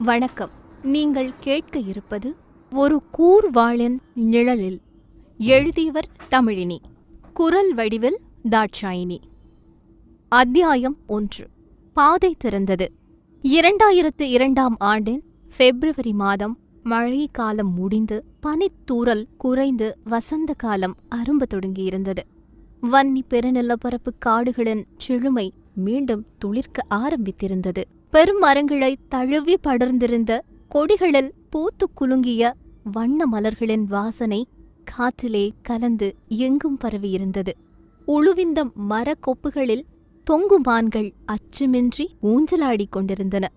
வணக்கம். நீங்கள் கேட்க இருப்பது ஒரு கூர்வாளின் நிழலில் எழுதியவர் தமிழினி. குரல் வடிவில் தாட்சாயினி. அத்தியாயம் ஒன்று. பாதை திறந்தது. இரண்டாயிரத்து இரண்டாம் ஆண்டின் பிப்ரவரி மாதம் மழை காலம் முடிந்து பனித்தூரல் குறைந்து வசந்த காலம் அரும்ப தொடங்கியிருந்தது. வன்னி பெருநிலப்பரப்பு காடுகளின் செழுமை மீண்டும் துளிர்க்க ஆரம்பித்திருந்தது. பெரும் மரங்களை தழுவி படர்ந்திருந்த கொடிகளில் பூத்து குலுங்கிய வண்ண மலர்களின் வாசனை காற்றிலே கலந்து எங்கும் பரவியிருந்தது. உழுவிந்த மரக்கொப்புகளில் தொங்கும் மான்கள் அச்சுமின்றி ஊஞ்சலாடிக் கொண்டிருந்தன.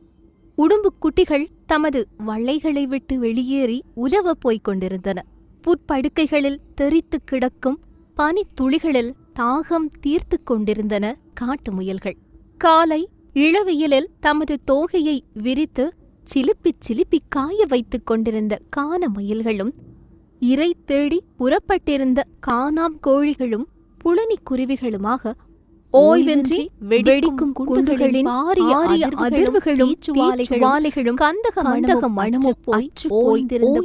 உடும்புக் குட்டிகள் தமது வள்ளைகளை விட்டு வெளியேறி உலவப் போய்க் கொண்டிருந்தன. புற்படுக்கைகளில் தெரித்துக் கிடக்கும் பனித்துளிகளில் தாகம் தீர்த்துக் கொண்டிருந்தன காட்டு முயல்கள். காலை இளவெயிலில் தமது தோகையை விரித்து சிலுப்பிச் சிலுப்பிக் காய வைத்துக் கொண்டிருந்த கான மயில்களும் இரை தேடி புறப்பட்டிருந்த காணாம் கோழிகளும் புலனிக் குருவிகளுமாக ஓய்வின்றி வெடிக்கும் குண்டுகளின் ஆரிய அதிர்வுகளும் கந்தக போய் ஓய்ந்திருந்த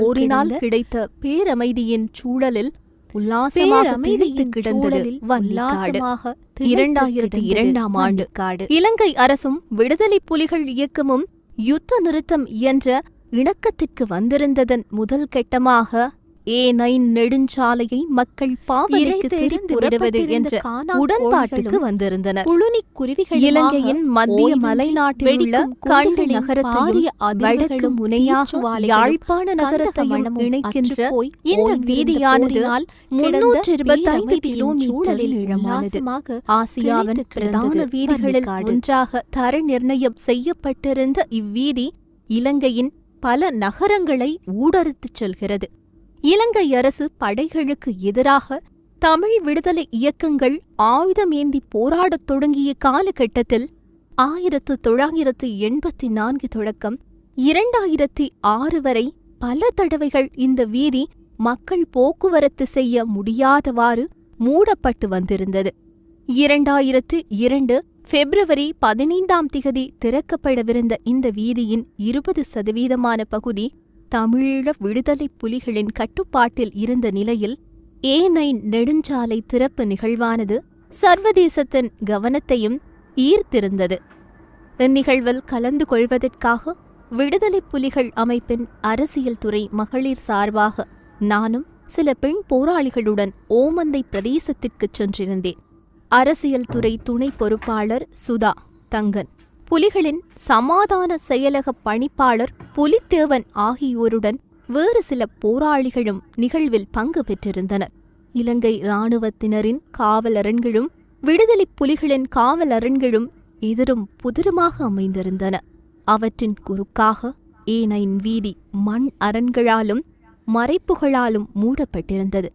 போரினால் கிடைத்த பேரமைதியின் சூழலில் இரண்டாயிரத்தி இரண்டாம் ஆண்டு. காடு இலங்கை அரசும் விடுதலை புலிகள் இயக்கமும் யுத்த நிறுத்தம் என்ற இணக்கத்திற்கு வந்திருந்ததன் முதல் கட்டமாக ஏ நைன் நெடுஞ்சாலையை மக்கள் பாவனைக்கு திறந்து விடுவது என்ற உடன்பாட்டுக்கு வந்திருந்தனர் புழுனிக் குருவிகள் இலங்கையின் மத்திய மலைநாட்டில் உள்ள கண்டி நகரத்தையும் வடக்கு முனையாக யாழ்ப்பாண நகரத்தையும் இணைக்கின்ற இந்த வீதியானது முன்னூற்று இருபத்தைந்து கிலோமீட்டரில் இழமானது ஆசியாவின் பிரதான வீதிகளில் ஒன்றாக தர நிர்ணயம் செய்யப்பட்டிருந்த இவ்வீதி இலங்கையின் பல நகரங்களை ஊடறுத்துச் செல்கிறது. இலங்கை அரசு படைகளுக்கு எதிராக தமிழ் விடுதலை இயக்கங்கள் ஆயுதமேந்தி போராடத் தொடங்கிய காலகட்டத்தில் ஆயிரத்து தொள்ளாயிரத்து எண்பத்தி நான்கு தொடக்கம் இரண்டாயிரத்தி ஆறு வரை பல தடவைகள் இந்த வீதி மக்கள் போக்குவரத்து செய்ய முடியாதவாறு மூடப்பட்டு வந்திருந்தது. இரண்டாயிரத்து இரண்டு பிப்ரவரி பதினைந்தாம் திகதி திறக்கப்படவிருந்த இந்த வீதியின் இருபது சதவீதமான பகுதி தமிழீழ விடுதலைப் புலிகளின் கட்டுப்பாட்டில் இருந்த நிலையில் ஏ நைன் நெடுஞ்சாலை திறப்பு நிகழ்வானது சர்வதேசத்தின் கவனத்தையும் ஈர்த்திருந்தது. இந்நிகழ்வில் கலந்து கொள்வதற்காக விடுதலை புலிகள் அமைப்பின் அரசியல் துறை மகளிர் சார்பாக நானும் சில பெண் போராளிகளுடன் ஓமந்தை பிரதேசத்திற்குச் சென்றிருந்தேன். அரசியல் துறை துணை பொறுப்பாளர் சுதா தங்கன். புலிகளின் சமாதான செயலக பணிப்பாளர் புலித்தேவன் ஆகியோருடன் வேறு சில போராளிகளும் நிகழ்வில் பங்கு பெற்றிருந்தனர். இலங்கை இராணுவத்தினரின் காவலரண்களும் விடுதலை புலிகளின் காவலரண்களும் எதிரும் புதிருமாக அமைந்திருந்தன. அவற்றின் குறுக்காக ஏனைன் வீதி மண் அரண்களாலும் மறைப்புகளாலும் மூடப்பட்டிருந்தது.